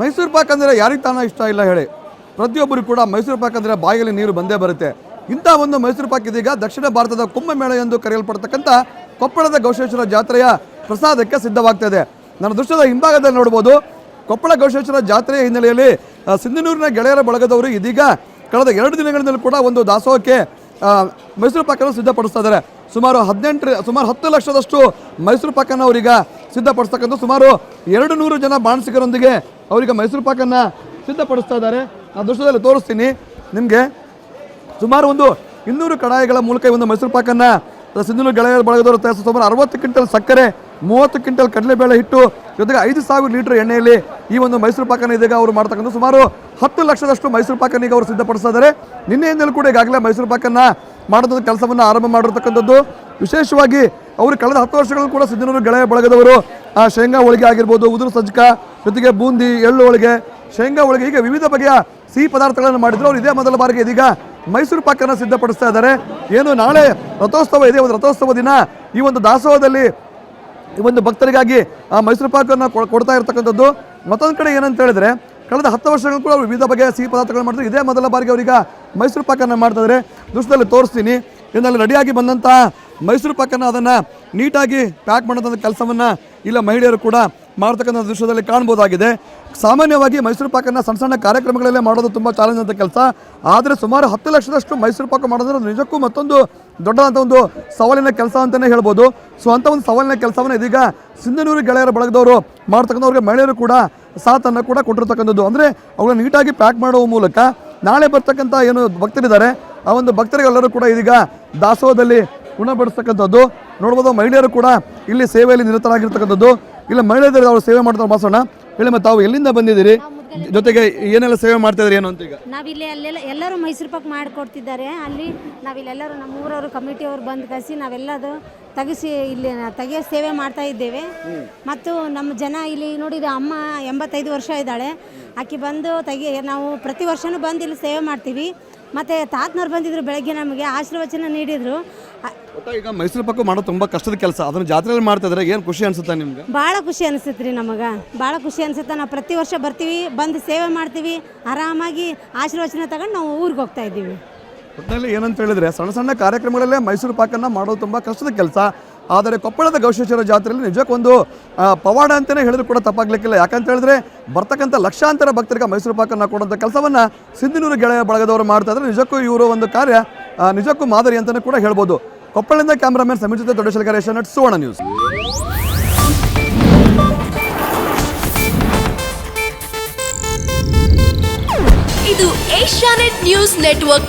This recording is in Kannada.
ಮೈಸೂರು ಪಾಕ್ ಅಂದರೆ ಯಾರಿಗೆ ತಾನ ಇಷ್ಟ ಇಲ್ಲ ಹೇಳಿ. ಪ್ರತಿಯೊಬ್ಬರು ಕೂಡ ಮೈಸೂರು ಪಾಕ್ ಅಂದರೆ ಬಾಯಿಯಲ್ಲಿ ನೀರು ಬಂದೇ ಬರುತ್ತೆ. ಇಂಥ ಒಂದು ಮೈಸೂರು ಪಾಕ್ ಇದೀಗ ದಕ್ಷಿಣ ಭಾರತದ ಕುಂಭಮೇಳ ಎಂದು ಕರೆಯಲ್ಪಡ್ತಕ್ಕಂಥ ಕೊಪ್ಪಳದ ಗೌಶೇಶ್ವರ ಜಾತ್ರೆಯ ಪ್ರಸಾದಕ್ಕೆ ಸಿದ್ಧವಾಗ್ತದೆ. ನನ್ನ ದೃಶ್ಯದ ಹಿಂಭಾಗದಲ್ಲಿ ನೋಡ್ಬೋದು, ಕೊಪ್ಪಳ ಗೌಶೇಶ್ವರ ಜಾತ್ರೆಯ ಹಿನ್ನೆಲೆಯಲ್ಲಿ ಸಿಂಧನೂರಿನ ಗೆಳೆಯರ ಬಳಗದವರು ಇದೀಗ ಕಳೆದ ಎರಡು ದಿನಗಳಿಂದಲೂ ಕೂಡ ಒಂದು ದಾಸೋಹಕ್ಕೆ ಮೈಸೂರು ಪಾಕನ್ನು ಸಿದ್ಧಪಡಿಸ್ತಾ ಇದ್ದಾರೆ. ಸುಮಾರು ಹದಿನೆಂಟು, ಸುಮಾರು ಹತ್ತು ಲಕ್ಷದಷ್ಟು ಮೈಸೂರು ಪಾಕನ್ನು ಅವರೀಗ ಸಿದ್ಧಪಡಿಸ್ತಕ್ಕಂಥ ಸುಮಾರು ಎರಡು ನೂರು ಜನ ಬಾಣಸಿಗರೊಂದಿಗೆ ಅವರಿಗೆ ಮೈಸೂರು ಪಾಕನ್ನು ಸಿದ್ಧಪಡಿಸ್ತಾ ಇದ್ದಾರೆ. ಆ ದೃಶ್ಯದಲ್ಲಿ ತೋರಿಸ್ತೀನಿ. ನಿಮಗೆ ಸುಮಾರು ಒಂದು ಇನ್ನೂರು ಕಡಾಯಿಗಳ ಮೂಲಕ ಒಂದು ಮೈಸೂರು ಪಾಕನ್ನು ಸಿಂಧನೂರು ಗೆಳೆಯ ಬಳಗದವರು ತಯಾರಿಸಿ ಸುಮಾರು ಅರವತ್ತು ಕ್ವಿಂಟಲ್ ಸಕ್ಕರೆ, ಮೂವತ್ತು ಕ್ವಿಂಟಲ್ ಕಡಲೆಬೇಳೆ ಹಿಟ್ಟು, ಜೊತೆಗೆ ಐದು ಸಾವಿರ ಲೀಟರ್ ಎಣ್ಣೆಯಲ್ಲಿ ಈ ಒಂದು ಮೈಸೂರು ಪಾಕನ್ನು ಇದೀಗ ಅವರು ಮಾಡ್ತಕ್ಕಂಥ ಸುಮಾರು ಹತ್ತು ಲಕ್ಷದಷ್ಟು ಮೈಸೂರು ಪಾಕನ್ನು ಈಗ ಅವರು ಸಿದ್ಧಪಡಿಸ್ತಾ ಇದ್ದಾರೆ. ನಿನ್ನೆಯಿಂದಲೂ ಕೂಡ ಈಗಾಗಲೇ ಮೈಸೂರು ಪಾಕನ್ನು ಮಾಡೋದ್ರ ಕೆಲಸವನ್ನು ಆರಂಭ ಮಾಡಿರ್ತಕ್ಕಂಥದ್ದು. ವಿಶೇಷವಾಗಿ ಅವರು ಕಳೆದ ಹತ್ತು ವರ್ಷಗಳಲ್ಲೂ ಕೂಡ ಸಿದ್ಧನೂರು ಗೆಳೆಯ ಬಳಗದವರು, ಆ ಶೇಂಗಾ ಹೋಳಿಗೆ ಆಗಿರ್ಬೋದು, ಉದುರು ಸಜ್ಜಕ ಜೊತೆಗೆ ಬೂಂದಿ, ಎಳ್ಳು ಹೋಳಿಗೆ, ಶೇಂಗಾ ಹೋಳಿಗೆ, ಹೀಗೆ ವಿವಿಧ ಬಗೆಯ ಸಿಹಿ ಪದಾರ್ಥಗಳನ್ನು ಮಾಡಿದ್ರು. ಅವರು ಇದೇ ಮೊದಲ ಬಾರಿಗೆ ಇದೀಗ ಮೈಸೂರು ಪಾಕನ್ನು ಸಿದ್ಧಪಡಿಸ್ತಾ ಇದ್ದಾರೆ. ಏನು, ನಾಳೆ ರಥೋತ್ಸವ ಇದೆ, ಒಂದು ರಥೋತ್ಸವ ದಿನ. ಈ ಒಂದು ದಾಸೋಹದಲ್ಲಿ ಈ ಒಂದು ಭಕ್ತರಿಗಾಗಿ, ಆ, ಮೈಸೂರು ಪಾಕನ್ನು ಕೊಡ್ತಾ ಇರ್ತಕ್ಕಂಥದ್ದು. ಮತ್ತೊಂದು ಕಡೆ ಏನಂತ ಹೇಳಿದ್ರೆ, ಕಳೆದ ಹತ್ತು ವರ್ಷಗಳು ಕೂಡ ವಿವಿಧ ಬಗೆಯ ಸಿಹಿ ಪದಾರ್ಥಗಳು ಮಾಡ್ತಾರೆ ಇದೇ ಮೊದಲ ಬಾರಿಗೆ ಅವರೀಗ ಮೈಸೂರು ಪಾಕನ್ನು ಮಾಡ್ತಾ ಇದ್ದಾರೆ. ದೃಶ್ಯದಲ್ಲಿ ತೋರಿಸ್ತೀನಿ. ಇದರಲ್ಲಿ ರೆಡಿಯಾಗಿ ಬಂದಂತಹ ಮೈಸೂರು ಪಾಕನ್ನು ಅದನ್ನು ನೀಟಾಗಿ ಪ್ಯಾಕ್ ಮಾಡೋದಂಥ ಕೆಲಸವನ್ನು ಇಲ್ಲ ಮಹಿಳೆಯರು ಕೂಡ ಮಾಡ್ತಕ್ಕಂಥ ದೃಶ್ಯದಲ್ಲಿ ಕಾಣ್ಬೋದಾಗಿದೆ ಸಾಮಾನ್ಯವಾಗಿ ಮೈಸೂರು ಪಾಕನ್ನು ಸಣ್ಣ ಸಣ್ಣ ಕಾರ್ಯಕ್ರಮಗಳಲ್ಲೇ ಮಾಡೋದು ತುಂಬ ಚಾಲೆಂಜ್ ಅಂತ ಕೆಲಸ. ಆದರೆ ಸುಮಾರು ಹತ್ತು ಲಕ್ಷದಷ್ಟು ಮೈಸೂರು ಪಾಕ ಮಾಡೋದ್ರೆ ನಿಜಕ್ಕೂ ಮತ್ತೊಂದು ದೊಡ್ಡದಾದಂಥ ಒಂದು ಸವಾಲಿನ ಕೆಲಸ ಅಂತಲೇ ಹೇಳ್ಬೋದು. ಸೊ ಅಂಥ ಒಂದು ಸವಾಲಿನ ಕೆಲಸವನ್ನು ಇದೀಗ ಸಿಂಧನೂರು ಗೆಳೆಯರ ಬಳಗದವರು ಮಾಡ್ತಕ್ಕಂಥವ್ರಿಗೆ ಮಹಿಳೆಯರು ಕೂಡ ಸಾಥನ್ನು ಕೂಡ ಕೊಟ್ಟಿರ್ತಕ್ಕಂಥದ್ದು. ಅಂದರೆ ಅವುಗಳನ್ನ ನೀಟಾಗಿ ಪ್ಯಾಕ್ ಮಾಡುವ ಮೂಲಕ ನಾಳೆ ಬರ್ತಕ್ಕಂಥ ಏನು ಭಕ್ತರಿದ್ದಾರೆ, ಆ ಒಂದು ಭಕ್ತರಿಗೆಲ್ಲರೂ ಕೂಡ ಇದೀಗ ದಾಸೋಹದಲ್ಲಿ ಉಣಬಡಿಸ್ತಕ್ಕಂಥದ್ದು ನೋಡ್ಬೋದು ಮಹಿಳೆಯರು ಕೂಡ ಇಲ್ಲಿ ಸೇವೆಯಲ್ಲಿ ನಿರತರಾಗಿರ್ತಕ್ಕಂಥದ್ದು. ಇಲ್ಲ ಮಹಿಳೆಯರು ಅವರು ಸೇವೆ ಮಾಡ್ತಾರೆ ಬಸೋಣ ಹೇಳಿ ಮತ್ತೆ ತಾವು ಎಲ್ಲಿಂದ ಬಂದಿದ್ದೀರಿ? ಜೊತೆಗೆ ಏನೆಲ್ಲ ಸೇವೆ ಮಾಡ್ತಾ ಇದ್ರಿ ಏನು ಅಂತ ಈಗ? ನಾವಿಲ್ಲಿ ಅಲ್ಲೆಲ್ಲ ಎಲ್ಲರೂ ಮೈಸೂರು ಪಾಕ್ ಮಾಡಿಕೊಡ್ತಿದ್ದಾರೆ. ಅಲ್ಲಿ ನಾವಿಲ್ಲೆಲ್ಲರೂ ನಮ್ಮ ಊರವರು ಕಮಿಟಿಯವರು ಬಂದು ಕಸಿ ನಾವೆಲ್ಲದು ತೆಗಿಸಿ ಇಲ್ಲಿ ತೆಗಿಯೋ ಸೇವೆ ಮಾಡ್ತಾ ಇದ್ದೇವೆ. ಮತ್ತು ನಮ್ಮ ಜನ ಇಲ್ಲಿ ನೋಡಿದ್ರೆ ಅಮ್ಮ ಎಂಬತ್ತೈದು ವರ್ಷ ಇದ್ದಾಳೆ. ಆಕೆ ಬಂದು ತೆಗಿ ನಾವು ಪ್ರತಿ ವರ್ಷವೂ ಬಂದು ಇಲ್ಲಿ ಸೇವೆ ಮಾಡ್ತೀವಿ. ಮತ್ತು ತಾತನವ್ರು ಬಂದಿದ್ರು ಬೆಳಗ್ಗೆ ನಮಗೆ ಆಶೀರ್ವಚನ ನೀಡಿದರು. ಒಟ್ಟ ಈಗ ಮೈಸೂರು ಪಕ್ಕ ಮಾಡೋದು ತುಂಬಾ ಕಷ್ಟದ ಕೆಲಸ. ಅದನ್ನ ಜಾತ್ರೆಯಲ್ಲಿ ಮಾಡ್ತಾ ಇದ್ರೆ ಏನು ಖುಷಿ ಅನ್ಸುತ್ತೆ ನಿಮ್ಗೆ? ಭಾಳ ಖುಷಿ ಅನಿಸುತ್ತೆ ರೀ ನಮಗೆ. ಭಾಳ ಖುಷಿ ಅನಿಸುತ್ತೆ. ನಾವು ಪ್ರತಿ ವರ್ಷ ಬರ್ತೀವಿ ಬಂದು ಸೇವೆ ಮಾಡ್ತೀವಿ. ಆರಾಮಾಗಿ ಆಶೀರ್ವಚನ ತಗೊಂಡು ನಾವು ಊರಿಗೆ ಹೋಗ್ತಾ ಇದ್ದೀವಿ. ಒಟ್ಟಿನಲ್ಲಿ ಏನಂತ ಹೇಳಿದ್ರೆ ಸಣ್ಣ ಸಣ್ಣ ಕಾರ್ಯಕ್ರಮಗಳಲ್ಲೇ ಮೈಸೂರು ಪಾಕನ್ನ ಮಾಡೋದು ತುಂಬಾ ಕಷ್ಟದ ಕೆಲಸ. ಆದರೆ ಕೊಪ್ಪಳದ ಗೌಶೇಶ್ವರ ಜಾತ್ರೆಯಲ್ಲಿ ನಿಜಕ್ಕೊಂದು ಒಂದು ಪವಾಡ ಅಂತಲೇ ಹೇಳಿದ್ರು ಕೂಡ ತಪ್ಪಾಗ್ಲಿಕ್ಕಿಲ್ಲ. ಯಾಕಂತ ಹೇಳಿದ್ರೆ ಬರ್ತಕ್ಕಂಥ ಲಕ್ಷಾಂತರ ಭಕ್ತರಿಗೆ ಮೈಸೂರು ಪಾಕನ್ನು ಕೊಡುವಂಥ ಕೆಲಸವನ್ನು ಸಿಂಧನೂರು ಗೆಳೆಯ ಬಳಗದವರು ಮಾಡ್ತಾ ಇದ್ದಾರೆ. ನಿಜಕ್ಕೂ ಇವರು ಒಂದು ಕಾರ್ಯ ನಿಜಕ್ಕೂ ಮಾದರಿ ಅಂತಲೇ ಕೂಡ ಹೇಳ್ಬೋದು. ಕೊಪ್ಪಳದಿಂದ ಕ್ಯಾಮ್ರಾಮನ್ ಸಮೀರ್ ಜೊತೆ ದೊಡ್ಡ ನಟ್, ಸುವರ್ಣ ನ್ಯೂಸ್. ಇದು ನ್ಯೂಸ್ ನೆಟ್ವರ್ಕ್